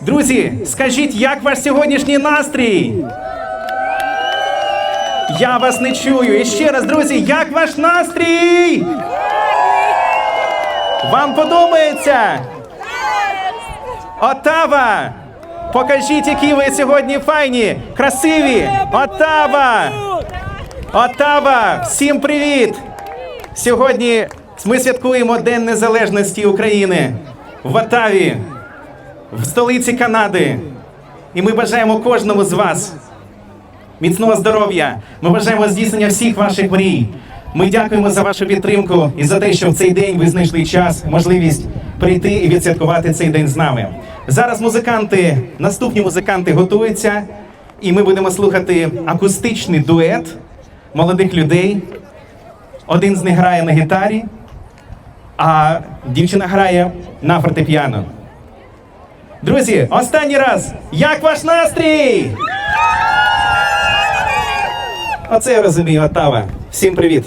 Друзі, скажіть, як ваш сьогоднішній настрій? Я вас не чую. І ще раз, друзі, як ваш настрій? Вам подобається? Отава! Покажіть, які ви сьогодні файні, красиві! Отава! Отава! Всім привіт! Сьогодні ми святкуємо День Незалежності України в Отаві, в столиці Канади. І ми бажаємо кожному з вас міцного здоров'я. Ми бажаємо здійснення всіх ваших мрій. Ми дякуємо за вашу підтримку і за те, що в цей день ви знайшли час, можливість прийти і відсвяткувати цей день з нами. Зараз музиканти, наступні музиканти готуються, і ми будемо слухати акустичний дует молодих людей. Один з них грає на гітарі, а дівчина грає на фортепіано. Друзі, останній раз. Як ваш настрій? Оце я розумію, Отава. Всім привіт.